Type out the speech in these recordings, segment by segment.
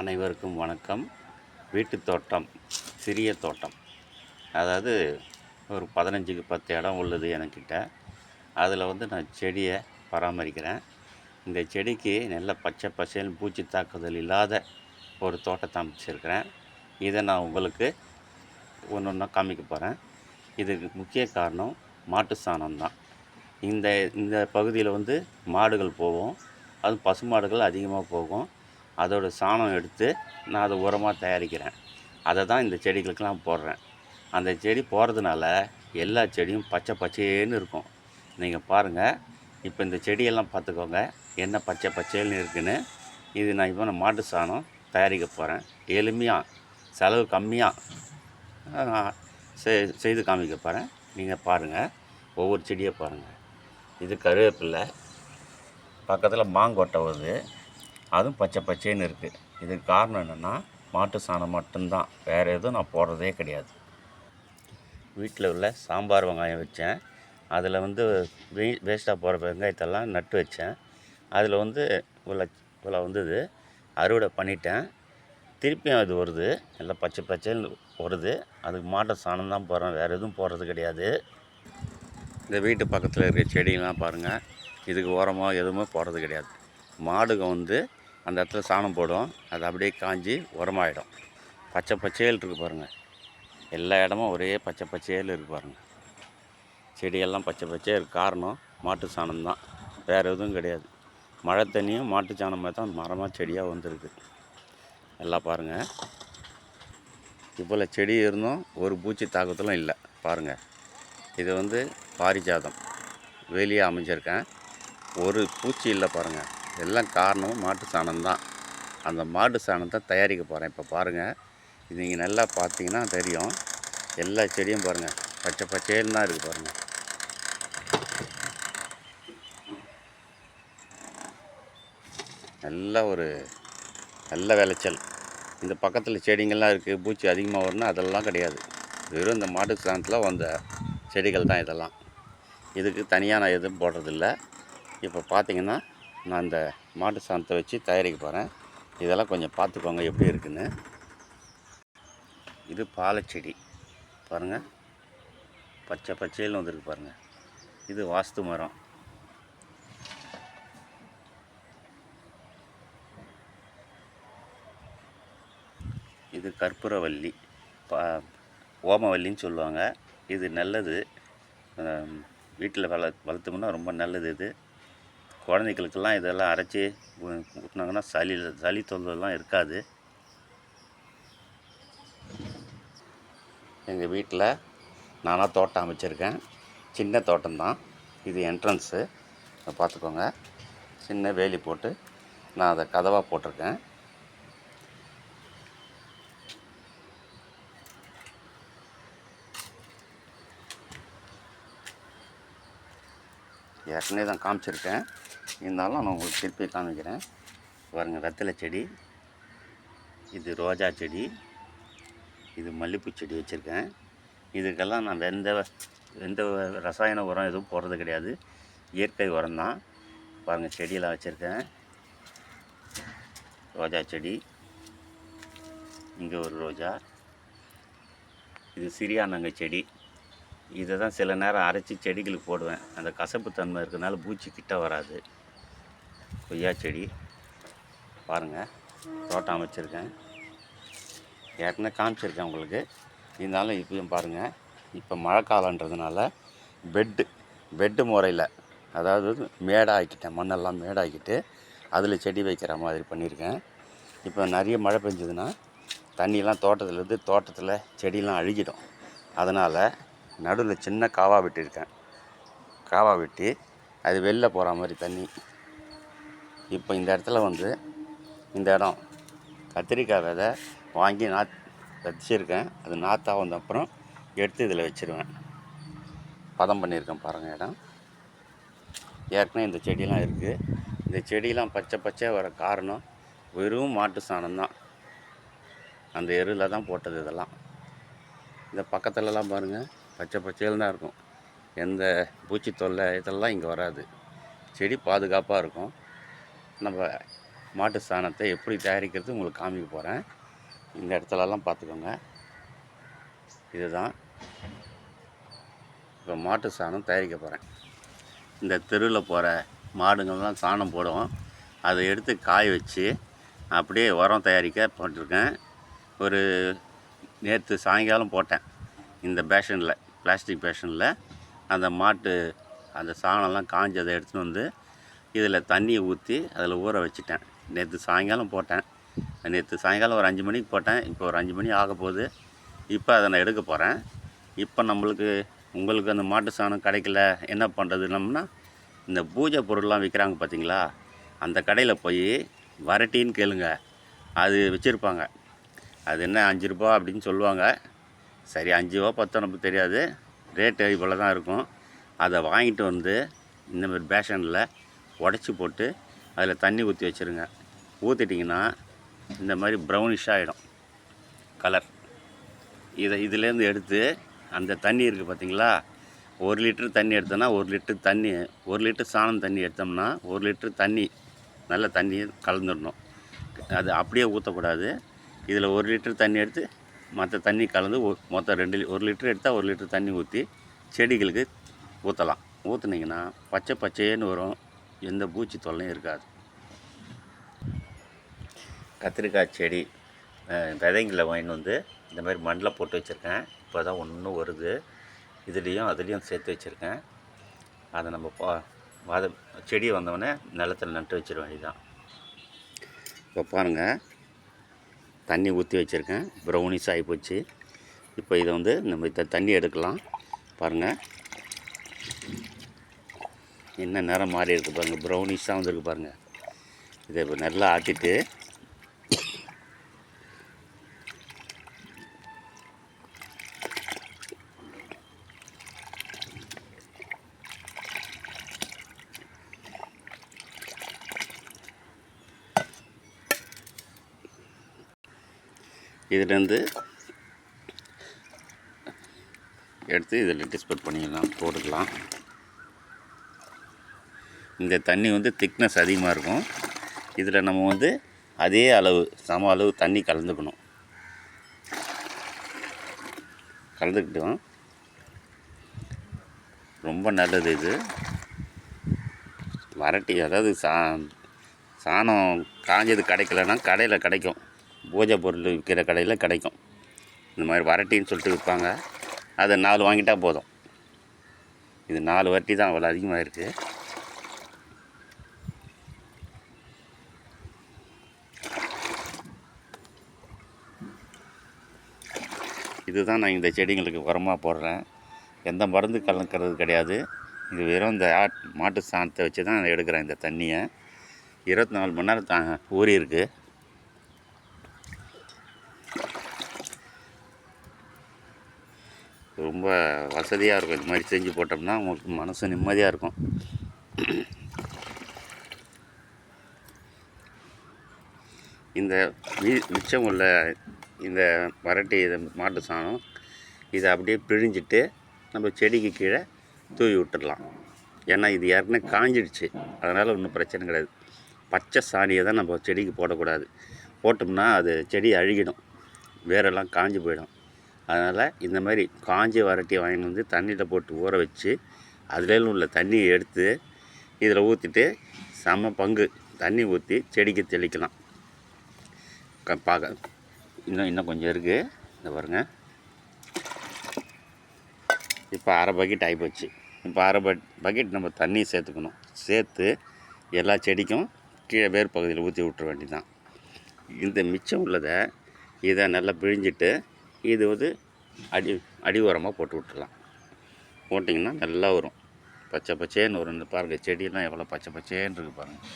அனைவருக்கும் வணக்கம். வீட்டு தோட்டம் சிறிய தோட்டம். அதாவது ஒரு பதினஞ்சுக்கு பத்து இடம் உள்ளது எனக்கிட்ட. அதில் வந்து நான் செடியை பராமரிக்கிறேன். இந்த செடிக்கு நல்ல பச்சை பசேல் பூச்சி தாக்குதல் இல்லாத ஒரு தோட்டத்தை அமைச்சிருக்கிறேன். இதை நான் உங்களுக்கு ஒன்று ஒன்றா காமிக்க போகிறேன். இதுக்கு முக்கிய காரணம் மாட்டு சாணம் தான். இந்த இந்த பகுதியில் வந்து மாடுகள் போகும். அது பசுமாடுகள் அதிகமாக போகும். அதோடய சாணம் எடுத்து நான் அதை உரமாக தயாரிக்கிறேன். அதை தான் இந்த செடிகளுக்கெல்லாம் போடுறேன். அந்த செடி போடுறதுனால எல்லா செடியும் பச்சை பச்சைன்னு இருக்கும். நீங்கள் பாருங்கள் இப்போ இந்த செடியெல்லாம் பார்த்துக்கோங்க. என்ன பச்சை பச்சைன்னு இருக்குன்னு. இது நான் இப்போ நான் மாட்டு சாணம் தயாரிக்க போகிறேன் எளிமையாக செலவு கம்மியாக செய்து காமிக்க போகிறேன் நீங்கள் பாருங்கள் ஒவ்வொரு செடியை பாருங்கள் இது கருவேப்பில்லை பக்கத்தில் மாங்கொட்டை வருது. அதுவும் பச்சை பச்சைன்னு இருக்குது இதுக்கு காரணம் என்னென்னா மாட்டு சாணம் மட்டும்தான். வேறு எதுவும் நான் போடுறதே கிடையாது. வீட்டில் உள்ள சாம்பார் வெங்காயம் வச்சேன். அதில் வந்து வே வேஸ்ட்டாக போகிற வெங்காயத்தெல்லாம் நட்டு வச்சேன். அதில் வந்து இவ்வளோ இவ்வளோ வந்தது. அறுவடை பண்ணிட்டேன். திருப்பியும் அது வருது. எல்லாம் பச்சை பச்சைன்னு வருது. அதுக்கு மாட்டு சாணம் தான் போடுறேன். வேறு எதுவும் போடுறது கிடையாது. இந்த வீட்டு பக்கத்தில் இருக்கிற செடிகள்லாம் பாருங்கள் இதுக்கு உரமாக எதுவுமே போடுறது கிடையாது. மாடுங்க வந்து அந்த இடத்துல சாணம் போடும் அது அப்படியே காஞ்சி உரமாயிடும். பச்சை பச்சையல் இருக்குது பாருங்கள் எல்லா இடமும் ஒரே பச்சை பச்சையல் இருக்குது பாருங்கள் செடியெல்லாம் பச்சை பச்சையாக இருக்குது காரணம் மாட்டு சாணம் தான். வேறு எதுவும் கிடையாது. மழை தண்ணியும் மாட்டு சாணமாக தான் மரமாக செடியாக வந்திருக்கு. எல்லாம் பாருங்கள் இவ்வளோ செடி இருந்தும் ஒரு பூச்சி தாக்கத்திலும் இல்லை. பாருங்கள் இது வந்து பாரிஜாதம். வெளியே அமைஞ்சிருக்கேன். ஒரு பூச்சி இல்லை பாருங்கள் எல்லாம் காரணமும் மாட்டு சாணம் தான் அந்த மாட்டு சாணத்தை தயாரிக்க போகிறேன் இப்போ பாருங்கள் இது நீங்கள் நல்லா பார்த்தீங்கன்னா தெரியும். எல்லா செடியும் பாருங்கள் பச்சை பச்சையில் தான் இருக்குது பாருங்கள் நல்ல ஒரு நல்ல விளைச்சல். இந்த பக்கத்தில் செடிங்கள்லாம் இருக்குது பூச்சி அதிகமாக வரும்னா அதெல்லாம் கிடையாது. வெறும் இந்த மாட்டு சாணத்தில் வந்த செடிகள் தான் இதெல்லாம். இதுக்கு தனியாக நான் எதுவும் போடுறதில்ல. இப்போ பார்த்தீங்கன்னா நான் இந்த மாட்டு சாணத்தை வச்சு தயாரிக்க போகிறேன் இதெல்லாம் கொஞ்சம் பார்த்துக்கோங்க எப்படி இருக்குன்னு. இது பாலச்செடி. பாருங்கள் பச்சை பச்சையில் வந்திருக்கு பாருங்கள் இது வாஸ்து மரம். இது கற்பூரவல்லி பா ஓமவல்லின்னு சொல்லுவாங்க. இது நல்லது. வீட்டில் வள வளர்த்தோம்னா ரொம்ப நல்லது இது. குழந்தைகளுக்கெல்லாம் இதெல்லாம் அரைச்சி ஊட்டினாங்கன்னா சளி சளி தொல்லைலாம் இருக்காது. எங்கள் வீட்டில் நானாக தோட்டம் அமைச்சிருக்கேன். சின்ன தோட்டம்தான் இது என்ட்ரன்ஸு பார்த்துக்கோங்க. சின்ன வேலி போட்டு நான் அதை கதவாக போட்டிருக்கேன். ஏற்கனவே தான் காமிச்சிருக்கேன். இருந்தாலும் நான் உங்களுக்கு திருப்பி காமிக்கிறேன். பாருங்கள் வெத்தலை செடி இது ரோஜா செடி இது மல்லிப்பூ செடி வச்சுருக்கேன். இதுக்கெல்லாம் நான் எந்த எந்த ரசாயன உரம் எதுவும் போடுறது கிடையாது. இயற்கை உரம் தான். பாருங்கள் செடியெல்லாம் வச்சுருக்கேன். ரோஜா செடி இங்கே ஒரு ரோஜா இது சிறியானங்க செடி. இதை தான் சில நேரம் அரைச்சி செடிகளுக்கு போடுவேன். அந்த கசப்பு தன்மை இருக்கிறதுனால பூச்சி கிட்ட வராது. கொய்யா செடி பாருங்கள் தோட்டம் அமைச்சிருக்கேன். ஏற்கனவே காமிச்சிருக்கேன் உங்களுக்கு. இருந்தாலும் இப்பயும் பாருங்கள் இப்போ மழை காலன்றதுனால பெட்டு பெட்டு முறையில் அதாவது மேடாக்கிட்டேன் மண்ணெல்லாம் மேடாக்கிட்டு அதில் செடி வைக்கிற மாதிரி பண்ணியிருக்கேன். இப்போ நிறைய மழை பெஞ்சதுன்னா தண்ணியெலாம் தோட்டத்துலேருந்து தோட்டத்தில் செடியெலாம் அழுகிடும். அதனால் நடுவில் சின்ன காவா வெட்டியிருக்கேன். காவா வெட்டி அது வெளில போகிற மாதிரி தண்ணி இப்போ இந்த இடத்துல வந்து இந்த இடம் கத்திரிக்காய் விதை வாங்கி நாத் வச்சிருக்கேன் அது நாற்றாக வந்த அப்புறம் எடுத்து இதில் வச்சிருவேன். பதம் பண்ணியிருக்கேன் பாருங்கள் இடம். ஏற்கனவே இந்த செடியெல்லாம் இருக்குது இந்த செடியெலாம் பச்சை பச்சையாக வர காரணம் வெறும் மாட்டு சாணம் தான். அந்த எருவில் தான் போட்டது இதெல்லாம். இந்த பக்கத்துலலாம் பாருங்கள் பச்சை பச்சையில் தான் இருக்கும். எந்த பூச்சி தொல்லை இதெல்லாம் இங்கே வராது. செடி பாதுகாப்பாக இருக்கும். நம்ம மாட்டு சாணத்தை எப்படி தயாரிக்கிறது உங்களுக்கு காமிக்க போகிறேன் இந்த இடத்துலலாம் பார்த்துக்கோங்க. இதுதான். இப்போ மாட்டு சாணம் தயாரிக்க போகிறேன் இந்த தெருவில் போகிற மாடுங்கள்லாம் சாணம் போடும். அதை எடுத்து காய வச்சு அப்படியே உரம் தயாரிக்க போட்டிருக்கேன். ஒரு நேற்று சாயங்காலம் போட்டேன். இந்த பேஷனில் பிளாஸ்டிக் பேஷனில். அந்த மாட்டு அந்த சாணம்லாம் காஞ்சதை எடுத்துகிட்டு வந்து இதில் தண்ணியை ஊற்றி அதில் ஊற வச்சுட்டேன். நேற்று சாயங்காலம் போட்டேன். நேற்று சாயங்காலம் ஒரு அஞ்சு மணிக்கு போட்டேன். இப்போ ஒரு அஞ்சு மணி ஆக போகுது. இப்போ அதை நான் எடுக்க போகிறேன் இப்போ நம்மளுக்கு உங்களுக்கு அந்த மாட்டு சாணம் கிடைக்கல என்ன பண்ணுறதுனோம்னா இந்த பூஜை பொருள்லாம் விற்கிறாங்க பார்த்தீங்களா? அந்த கடையில் போய் வரட்டின்னு கேளுங்க. அது வச்சுருப்பாங்க. அது என்ன அஞ்சு ரூபா அப்படின்னு சொல்லுவாங்க. சரி அஞ்சு ரூபா பத்தோ நமக்கு தெரியாது. ரேட்டு இவ்வளோ தான் இருக்கும். அதை வாங்கிட்டு வந்து இந்த மாதிரி பேஷனில் உடச்சி போட்டு அதில் தண்ணி ஊற்றி வச்சுருங்க. ஊற்றிட்டிங்கன்னா இந்த மாதிரி ப்ரௌனிஷ் ஆகிடும் கலர் இதை இதுலேருந்து எடுத்து அந்த தண்ணி இருக்குது பார்த்தீங்களா? ஒரு லிட்டர் தண்ணி எடுத்தோம்னா ஒரு லிட்டர் தண்ணி ஒரு லிட்டர் சாணம் தண்ணி எடுத்தோம்னா ஒரு லிட்டர் தண்ணி நல்ல தண்ணி கலந்துடணும். அது அப்படியே ஊற்றக்கூடாது. இதில் ஒரு லிட்டர் தண்ணி எடுத்து மற்ற தண்ணி கலந்து மொத்தம் ரெண்டு லி- ஒரு லிட்டர் எடுத்தால் ஒரு லிட்டர் தண்ணி ஊற்றி செடிகளுக்கு ஊற்றலாம். ஊற்றுனீங்கன்னா பச்சை பச்சைன்னு வரும். எந்த பூச்சி தொல்லையும் இருக்காது. கத்திரிக்காய் செடி விதைங்களை வாங்கிட்டு வந்து இந்த மாதிரி மண்ணில் போட்டு வச்சுருக்கேன். இப்போ தான் ஒன்று வருது. இதுலேயும் அதுலேயும் சேர்த்து வச்சுருக்கேன். அதை நம்ம பா வாத செடி வந்தவொடனே நிலத்துல நட்டு வச்சிட வேண்டியதான் இப்போ பாருங்கள் தண்ணி ஊற்றி வச்சுருக்கேன். ப்ரௌனிஸ் ஆகி போச்சு. இப்போ இதை வந்து நம்ம இந்த தண்ணி எடுக்கலாம். பாருங்கள் என்ன நிறம் மாறி இருக்குது பாருங்கள் ப்ரௌனிஷாக வந்துருக்கு பாருங்கள் இதை இப்போ நல்லா ஆட்டிட்டு இதுலேருந்து எடுத்து இதில் டிஸ்போட் பண்ணிக்கலாம் போட்டுக்கலாம். இந்த தண்ணி வந்து திக்னஸ் அதிகமாக இருக்கும். இதில் நம்ம வந்து அதே அளவு சம அளவு தண்ணி கலந்துக்கணும். கலந்துக்கிட்டோம். ரொம்ப நல்லது இது. வரட்டி அதாவது சா சாணம் காஞ்சது கிடைக்கலன்னா கடையில் கிடைக்கும். பூஜை பொருள் விற்கிற கடையில் கிடைக்கும். இந்த மாதிரி வரட்டின்னு சொல்லிட்டு விற்பாங்க. அதை நாலு வாங்கிட்டால் போதும். இது நாலு வரட்டி தான் அவ்வளோ அதிகமாக இருக்குது இதுதான் நான் இந்த செடிங்களுக்கு உரமாக போடுறேன். எந்த மருந்து கலக்கிறது கிடையாது. இது வெறும் இந்த ஆட் மாட்டு சாணத்தை வச்சு தான் எடுக்கிறேன் இந்த தண்ணியை. இருபத்தி நாலு மணி நேரம் தா ஊறியிருக்கு ரொம்ப வசதியாக இருக்கும். இது மாதிரி செஞ்சு போட்டோம்னா உங்களுக்கு மனசு நிம்மதியாக இருக்கும். இந்த மீ மிச்சம் உள்ள இந்த வரட்டி இது மாட்டு சாணம் இதை அப்படியே பிழிஞ்சிட்டு நம்ம செடிக்கு கீழே தூவி விட்டுடலாம். ஏன்னா இது ஏற்கனவே காஞ்சிடுச்சு. அதனால் ஒன்றும் பிரச்சனை கிடையாது. பச்சை சாணியை தான் நம்ம செடிக்கு போடக்கூடாது. போட்டோம்னா அது செடி அழுகிடும். வேரெல்லாம் காஞ்சி போயிடும். அதனால் இந்த மாதிரி காஞ்ச வரட்டியை வாங்கிட்டு வந்து தண்ணியில் போட்டு ஊற வச்சு அதுலேயும் உள்ள தண்ணியை எடுத்து இதில் ஊற்றிட்டு சம பங்கு. தண்ணி ஊற்றி செடிக்கு தெளிக்கலாம். க பார்க்க இன்னும் இன்னும் கொஞ்சம் இருக்குது இந்த பாருங்க. இப்போ அரை பக்கெட் ஆகிப்போச்சு இப்போ அரை பக் பக்கெட் நம்ம தண்ணி சேர்த்துக்கணும். சேர்த்து எல்லா செடிக்கும் கீழே வேர் பகுதியில் ஊற்றி விட்டுற வேண்டியதுதான். இந்த மிச்சம் உள்ளதை இதை நல்லா பிழிஞ்சிட்டு இது வந்து அடி அடி உரமாக போட்டு விட்டுடலாம் போட்டிங்கன்னா நல்லா வரும். பச்சை பச்சேன்னு ஒரு பாருங்கள் செடியெல்லாம் எவ்வளோ பச்சை பச்சேன்னு இருக்குது பாருங்கள்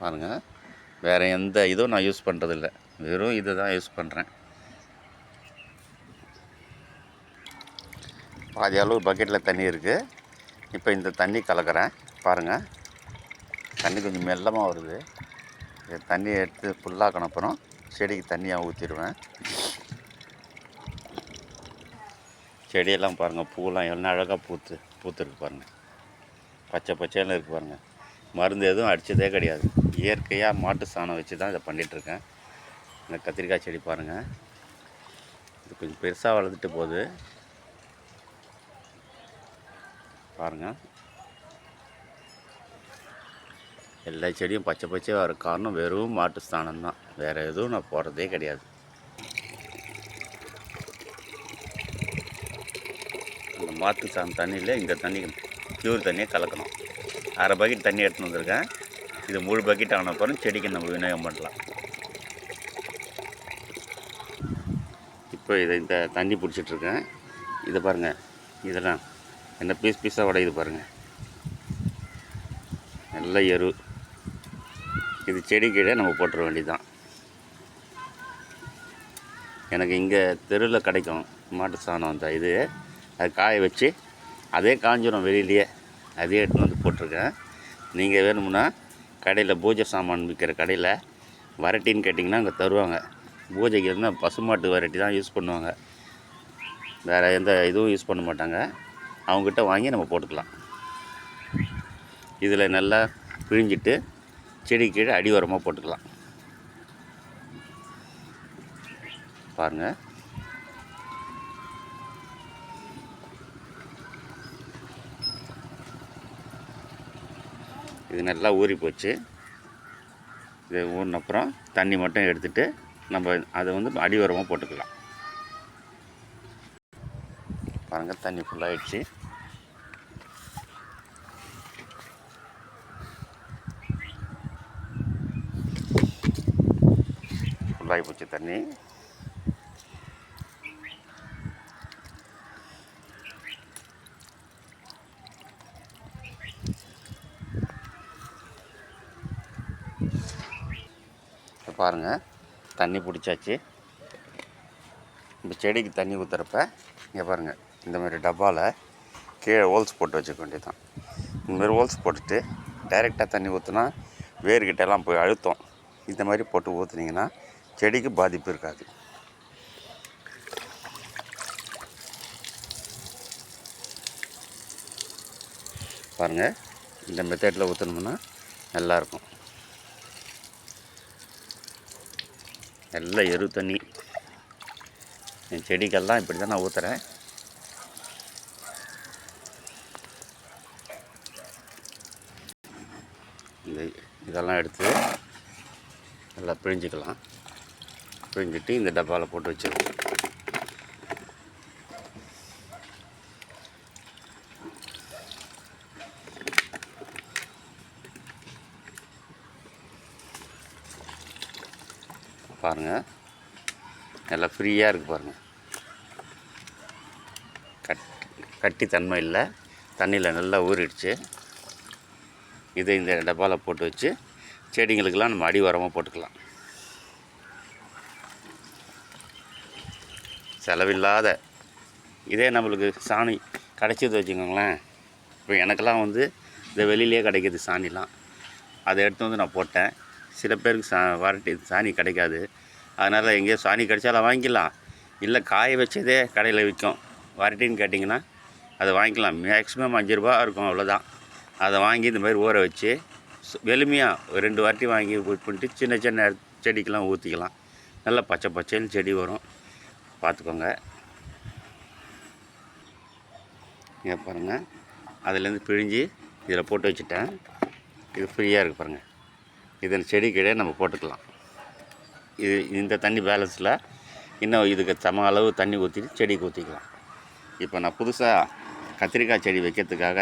பாருங்கள் வேறு எந்த இதுவும் நான் யூஸ் பண்ணுறதில்ல வெறும் இதை தான் யூஸ் பண்ணுறேன் பாதி அளவு பக்கெட்டில் தண்ணி இருக்குது இப்போ இந்த தண்ணி கலக்கிறேன். பாருங்கள் தண்ணி கொஞ்சம் மெல்லமாக வருது. இந்த தண்ணி எடுத்து ஃபுல்லாக அப்புறம் செடிக்கு தண்ணியாக ஊற்றிடுவேன் செடியெல்லாம் பாருங்கள் பூலாம் எல்லாம் அழகாக பூத்து பூத்துருக்கு பாருங்கள் பச்சை பச்சையெல்லாம் இருக்குது பாருங்கள் மருந்து எதுவும் அடித்ததே கிடையாது. இயற்கையாக மாட்டு சாணம் வச்சு தான் இதை பண்ணிகிட்ருக்கேன் இந்த கத்திரிக்காய் செடி பாருங்கள் இது கொஞ்சம் பெருசாக வளர்ந்துட்டு போகுது. பாருங்கள் எல்லா செடியும் பச்சை பச்சையாக வர காரணம் வெறும் மாட்டு ஸ்தானம் தான் வேறு எதுவும் நான் போடுறதே கிடையாது. அந்த மாட்டு சாணம் தண்ணியில் இந்த தண்ணி பியூர் தண்ணியை கலக்கணும். அரை பக்கெட் தண்ணி எடுத்துன்னு வந்திருக்கேன். இது முழு பக்கெட் ஆன அப்புறம் செடிக்கு நம்ம விநியோகம் பண்ணலாம். இப்போ இதை இந்த தண்ணி பிடிச்சிட்ருக்கேன் இதை பாருங்கள் இதெல்லாம் என்ன பீஸ் பீஸாக உடையுது பாருங்கள் நல்ல எரு. இது செடி கீழே நம்ம போட்டுற வேண்டியதுதான். எனக்கு இங்கே தெருவில் கிடைக்கும். மாட்டு சாணம் அந்த இது. அது காய வச்சு அதே காஞ்சிடும் வெளியிலேயே அதே எடுத்துன்னு வந்து போட்டிருக்கேன். நீங்கள் வேணும்னா கடையில் பூஜை சாமான் விற்கிற கடையில் வரட்டின்னு கேட்டிங்கன்னா அங்கே தருவாங்க. பூஜைக்கு இருந்தால் பசுமாட்டு வரட்டி தான் யூஸ் பண்ணுவாங்க. வேறு எந்த இதுவும் யூஸ் பண்ண மாட்டாங்க. அவங்ககிட்ட வாங்கி நம்ம போட்டுக்கலாம். இதில் நல்லா பிழிஞ்சிட்டு செடி கீழே அடி உரமாக போட்டுக்கலாம். பாருங்கள் இது நல்லா ஊறி போச்சு. இது ஊறினப்புறம் தண்ணி மட்டும் எடுத்துகிட்டு நம்ம அதை வந்து அடி உரமாக போட்டுக்கலாம். பாருங்கள் தண்ணி ஃபுல்லாகிடுச்சு ஃபுல்லாகி போச்சு தண்ணி. பாருங்கள் தண்ணி பிடிச்சாச்சு. இந்த செடிக்கு தண்ணி ஊற்றுறப்ப இங்கே பாருங்கள் இந்த மாதிரி டப்பாவில் கீழே ஹோல்ஸ் போட்டு வச்சுக்க வேண்டியதுதான். இந்தமாதிரி ஹோல்ஸ் போட்டுட்டு டைரெக்டாக தண்ணி ஊற்றுனா வேர்கிட்டலாம் போய் அழுத்தம். இந்த மாதிரி போட்டு ஊற்றுனீங்கன்னா செடிக்கு பாதிப்பு இருக்காது. பாருங்கள் இந்த மெத்தடில் ஊற்றணும்னா நல்லாயிருக்கும். நல்ல எரு தண்ணி. என் செடிகள்லாம் இப்படி தான் நான் ஊற்றுறேன் இந்த இதெல்லாம் எடுத்து நல்லா பிழிஞ்சிக்கலாம். பிழிஞ்சிட்டு இந்த டப்பாவில் போட்டு வச்சுருவோம் பாருங்கள் நல்லா ஃப்ரீயாக இருக்குது பாருங்கள் கட் கட்டி தன்மை இல்லை. தண்ணியில் நல்லா ஊறிடுச்சு. இதை இந்த டப்பாவில் போட்டு வச்சு செடிங்களுக்கெல்லாம் நம்ம அடி உரமாக போட்டுக்கலாம். செலவில்லாத இதே நம்மளுக்கு சாணி கிடைச்சது வச்சுக்கோங்களேன். இப்போ எனக்கெல்லாம் வந்து இந்த வெளியிலேயே கிடைக்கிது சாணிலாம். அதை எடுத்து வந்து நான் போட்டேன். சில பேருக்கு சா வரட்டி சாணி கிடைக்காது. அதனால் எங்கேயோ சாணி கிடைச்சாலும் வாங்கிக்கலாம். இல்லை காய வச்சதே கடையில் விற்கும். வரட்டின்னு கேட்டிங்கன்னா அதை வாங்கிக்கலாம். மேக்ஸிமம் அஞ்சு ரூபா இருக்கும் அவ்வளோதான் அதை வாங்கி இந்த மாதிரி ஊற வச்சு எளிமையாக ஒரு ரெண்டு வாட்டி வாங்கி பண்ணிட்டு சின்ன சின்ன செடிக்கெலாம் ஊற்றிக்கலாம் நல்லா பச்சை பச்சைன்னு செடி வரும். பார்த்துக்கோங்க. இங்கே பாருங்கள் அதுலேருந்து பிழிஞ்சு இதில் போட்டு வச்சுட்டேன். இது ஃப்ரீயாக இருக்குது பாருங்கள் இதில் செடி கீழே நம்ம போட்டுக்கலாம். இது இந்த தண்ணி பேலன்ஸில் இன்னும் இதுக்கு சம அளவு தண்ணி ஊற்றிட்டு செடிக்கு ஊற்றிக்கலாம் இப்போ நான் புதுசாக கத்திரிக்காய் செடி வைக்கிறதுக்காக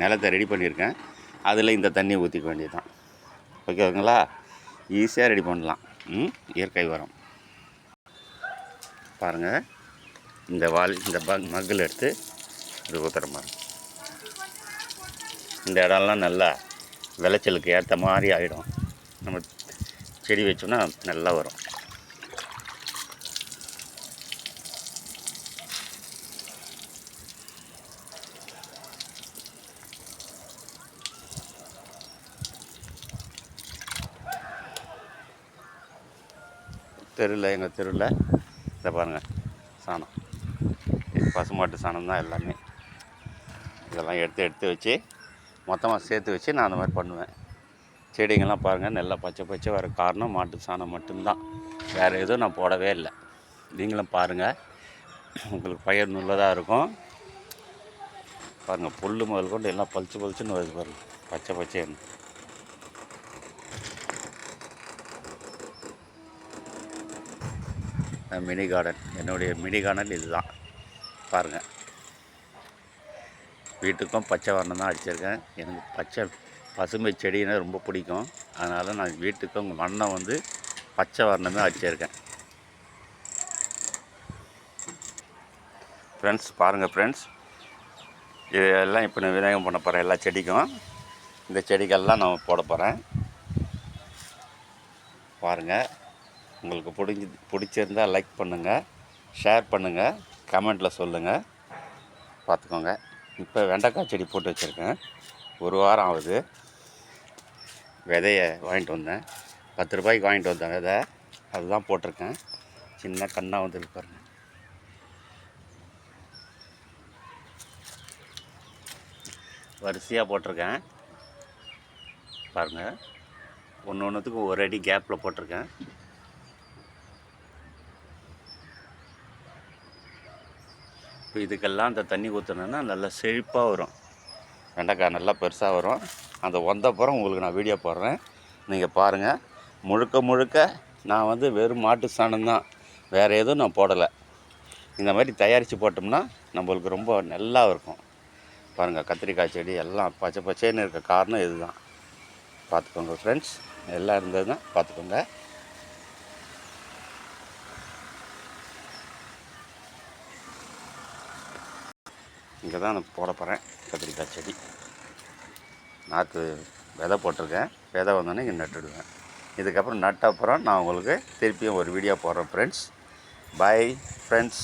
நிலத்தை ரெடி பண்ணியிருக்கேன். அதில் இந்த தண்ணி ஊற்றிக்க வேண்டியது தான் ஓகேங்களா? ஈஸியாக ரெடி பண்ணலாம். ம் இயற்கை உரம் பாருங்கள் இந்த வால் இந்த பக் மக்கில் எடுத்து இது ஊற்றுற மாதிரி. இந்த இடம்லாம் நல்லா விளைச்சலுக்கு ஏற்ற மாதிரி ஆகிடும் நம்ம செடி வச்சோம்னா நல்லா வரும். தெருவில் எங்கள் தெருவில் இதை பாருங்கள் சாணம். பசுமாட்டு சாணம் தான் எல்லாமே. இதெல்லாம் எடுத்து எடுத்து வச்சு மொத்தமாக சேர்த்து வச்சு நான் அந்த மாதிரி பண்ணுவேன். செடிங்கள்லாம் பாருங்கள் நல்லா பச்சை பச்சை வர காரணம் மாட்டு சாணம் மட்டும்தான். வேறு எதுவும் நான் போடவே இல்லை. நீங்களும் பாருங்கள் உங்களுக்கு பயிர் நல்லதாக இருக்கும். பாருங்கள் புல் முதல் கொண்டு எல்லாம் பளிச்சு பளிச்சுன்னு வருது பாருங்கள் பச்சை பச்சைன்னு மினி கார்டன் என்னுடைய மினி கார்டன் இதுதான். பாருங்கள் வீட்டுக்கும் பச்சை வர்ணம் தான் அடிச்சிருக்கேன். எனக்கு பச்சை பசுமை செடின்னா ரொம்ப பிடிக்கும். அதனால் நான் வீட்டுக்கும் வண்ணம் வந்து பச்சை வர்ணமே வச்சுருக்கேன். ஃப்ரெண்ட்ஸ் பாருங்கள் ஃப்ரெண்ட்ஸ் இது எல்லாம் இப்போ நான் விநாயகம் பண்ண போகிறேன் எல்லா செடிக்கும். இந்த செடிகள்லாம் நான் போட போகிறேன் பாருங்கள் உங்களுக்கு பிடிஞ்சி பிடிச்சிருந்தா லைக் பண்ணுங்கள் ஷேர் பண்ணுங்கள் கமெண்ட்டில் சொல்லுங்கள் பார்த்துக்கோங்க. இப்போ வெண்டைக்காய் செடி போட்டு வச்சுருக்கேன். ஒரு வாரம் ஆகுது. விதையை வாங்கிட்டு வந்தேன். பத்து ரூபாய்க்கு வாங்கிட்டு வந்தேன் விதை. அதுதான் போட்டிருக்கேன். சின்ன கண்ணாக வந்துருக்கு பாருங்க. வரிசையாக போட்டிருக்கேன். பாருங்கள் ஒன்று ஒன்றுத்துக்கு ஒரு அடி கேப்பில் போட்டிருக்கேன். இப்போ இதுக்கெல்லாம் அந்த தண்ணி ஊற்றுனோன்னா நல்லா செழிப்பாக வரும். வெண்டைக்காய் நல்லா பெருசாக வரும். அந்த வந்தப்புறம் உங்களுக்கு நான் வீடியோ போடுறேன். நீங்கள் பாருங்கள் முழுக்க முழுக்க நான் வந்து வெறும் மாட்டு சாணம் தான். வேறு எதுவும் நான் போடலை. இந்த மாதிரி தயாரித்து போட்டோம்னா நம்மளுக்கு ரொம்ப நல்லா இருக்கும். பாருங்கள் கத்திரிக்காய் செடி எல்லாம் பச்சை பச்சைன்னு இருக்க காரணம் இதுதான். பார்த்துக்கோங்க ஃப்ரெண்ட்ஸ் எல்லாம் இருந்ததுன்னா பார்த்துக்கோங்க. இங்கே தான் நான் போட போகிறேன் கத்திரிக்காய் செடி. நாற்று விதை போட்டிருக்கேன். விதை வந்தோடனே இங்கே நட்டுடுவேன். இதுக்கப்புறம் நட்ட அப்புறம் நான் உங்களுக்கு திருப்பியும் ஒரு வீடியோ போடுறேன் ஃப்ரெண்ட்ஸ் பை ஃப்ரெண்ட்ஸ்